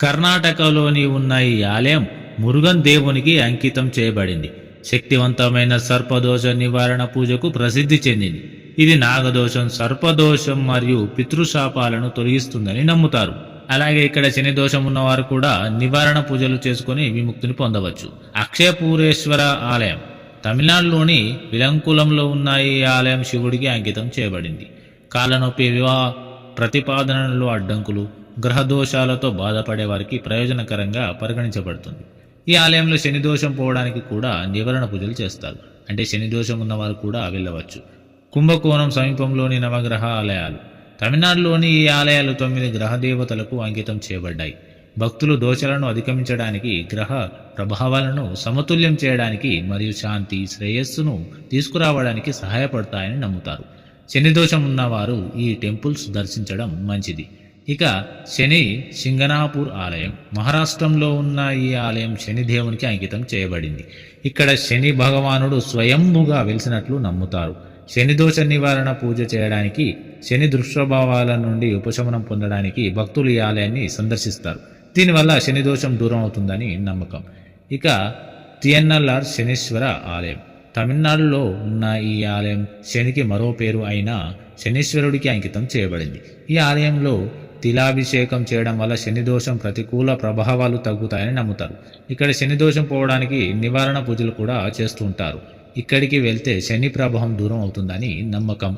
కర్ణాటకలోని ఉన్న ఈ ఆలయం మురుగన్ దేవునికి అంకితం చేయబడింది. శక్తివంతమైన సర్పదోష నివారణ పూజకు ప్రసిద్ధి చెందింది. ఇది నాగదోషం సర్పదోషం మరియు పితృశాపాలను తొలగిస్తుందని నమ్ముతారు. అలాగే ఇక్కడ శని దోషం ఉన్నవారు కూడా నివారణ పూజలు చేసుకుని విముక్తిని పొందవచ్చు. అక్షయపూరేశ్వర ఆలయం. తమిళనాడులోని విలంకులంలో ఉన్న ఈ ఆలయం శివుడికి అంకితం చేయబడింది. కాలనొప్పి వివాహ ప్రతిపాదనలో అడ్డంకులు గ్రహ దోషాలతో బాధపడే వారికి ప్రయోజనకరంగా పరిగణించబడుతుంది. ఈ ఆలయంలో శని దోషం పోవడానికి కూడా నివారణ పూజలు చేస్తారు. అంటే శని దోషం ఉన్నవారు కూడా వెళ్ళవచ్చు. కుంభకోణం సమీపంలోని నవగ్రహ ఆలయాలు తమిళనాడులోని ఈ ఆలయాలు తొమ్మిది గ్రహ దేవతలకు అంకితం చేయబడ్డాయి. భక్తులు దోషాలను అధిగమించడానికి గ్రహ ప్రభావాలను సమతుల్యం చేయడానికి మరియు శాంతి శ్రేయస్సును తీసుకురావడానికి సహాయపడతాయని నమ్ముతారు. శని దోషం ఉన్నవారు ఈ టెంపుల్స్ దర్శించడం మంచిది. ఇక శని సింగనాపూర్ ఆలయం. మహారాష్ట్రంలో ఉన్న ఈ ఆలయం శనిదేవునికి అంకితం చేయబడింది. ఇక్కడ శని భగవానుడు స్వయంభుగా వెలిసినట్లు నమ్ముతారు. శని దోష నివారణ పూజ చేయడానికి శని దృశ్యభావాల నుండి ఉపశమనం పొందడానికి భక్తులు ఈ ఆలయాన్ని సందర్శిస్తారు. దీనివల్ల శని దోషం దూరం అవుతుందని నమ్మకం. ఇక తియన్నల్లార్ శనీశ్వర ఆలయం. తమిళనాడులో ఉన్న ఈ ఆలయం శనికి మరో పేరు అయిన శనీశ్వరుడికి అంకితం చేయబడింది. ఈ ఆలయంలో తిలాభిషేకం చేయడం వల్ల శని దోషం ప్రతికూల ప్రభావాలు తగ్గుతాయని నమ్ముతారు. ఇక్కడ శని దోషం పోవడానికి నివారణ పూజలు కూడా చేస్తూ ఉంటారు. ఇక్కడికి వెళ్తే శని ప్రభావం దూరం అవుతుందని నమ్మకం.